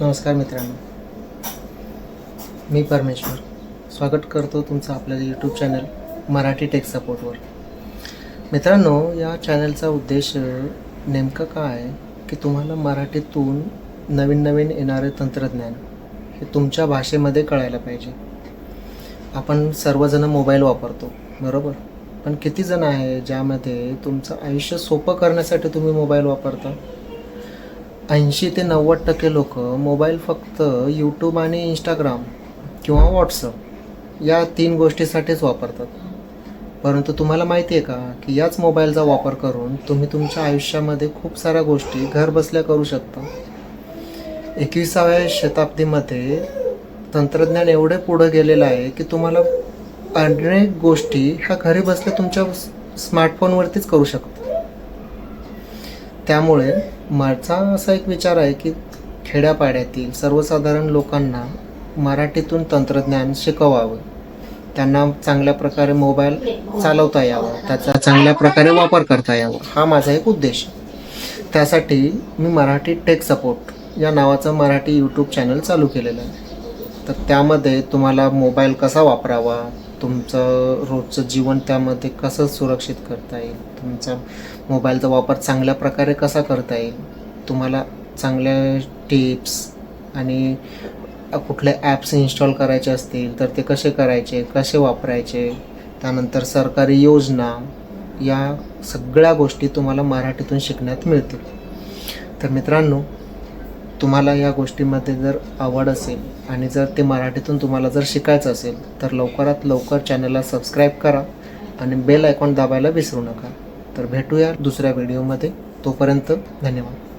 नमस्कार मित्रांनो. मी परमेश्वर. स्वागत करतो तुमचं आपल्या यूट्यूब चॅनल मराठी टेक सपोर्टवर मित्रांनो या चॅनलचा उद्देश नेमकं काय? आहे की तुम्हाला मराठीतून नवीन नवीन येणारे तंत्रज्ञान हे तुमच्या भाषेमध्ये कळायला पाहिजे. आपण सर्वजण मोबाईल वापरतो बरोबर? पण किती जण आहे ज्यामध्ये तुमचं आयुष्य सोपं करण्यासाठी तुम्ही मोबाईल वापरता? ऐंशी ते नव्वद टक्के लोक मोबाईल फक्त यूट्यूब आणि इंस्टाग्राम किंवा व्हॉट्सअप या तीन गोष्टीसाठीच वापरतात. परंतु तुम्हाला माहिती आहे का की याच मोबाईलचा वापर करून तुम्ही तुमच्या आयुष्यामध्ये खूप साऱ्या गोष्टी घरबसल्या करू शकता. एकविसाव्या शताब्दीमध्ये तंत्रज्ञान एवढे पुढं गेलेलं आहे की तुम्हाला अनेक गोष्टी ह्या घरी बसल्या तुमच्या स्मार्टफोनवरतीच करू शकता. त्यामुळे माझा असा एक विचार आहे की खेड्यापाड्यातील सर्वसाधारण लोकांना मराठीतून तंत्रज्ञान शिकवावं. त्यांना चांगल्या प्रकारे मोबाईल चालवता यावा त्याचा चांगल्या प्रकारे वापर करता यावा हा माझा एक उद्देश त्यासाठी मी मराठी टेक सपोर्ट या नावाचं मराठी यूट्यूब चॅनल चालू केलेलं आहे. तर त्यामध्ये तुम्हाला मोबाईल कसा वापरावा तुमचं रोजचं जीवन त्यामध्ये कसं सुरक्षित करता येईल? तुमचा मोबाईलचा वापर चांगल्या प्रकारे कसा करता येईल? तुम्हाला चांगल्या टिप्स आणि कुठले ॲप्स इन्स्टॉल करायचे असतील तर ते कसे करायचे कसे वापरायचे त्यानंतर सरकारी योजना या सगळ्या गोष्टी तुम्हाला मराठीतून शिकण्यात मिळतील. तर मित्रांनो तुम्हाला या गोष्टीमध्ये जर आवड असेल आणि जर ते मराठीतून तुम्हाला जर शिकायचं असेल तर लवकरात लवकर चॅनलला सबस्क्राईब करा आणि बेल आयकॉन दाबायला विसरू नका. तर भेटूया दुसऱ्या व्हिडिओमध्ये. तोपर्यंत धन्यवाद.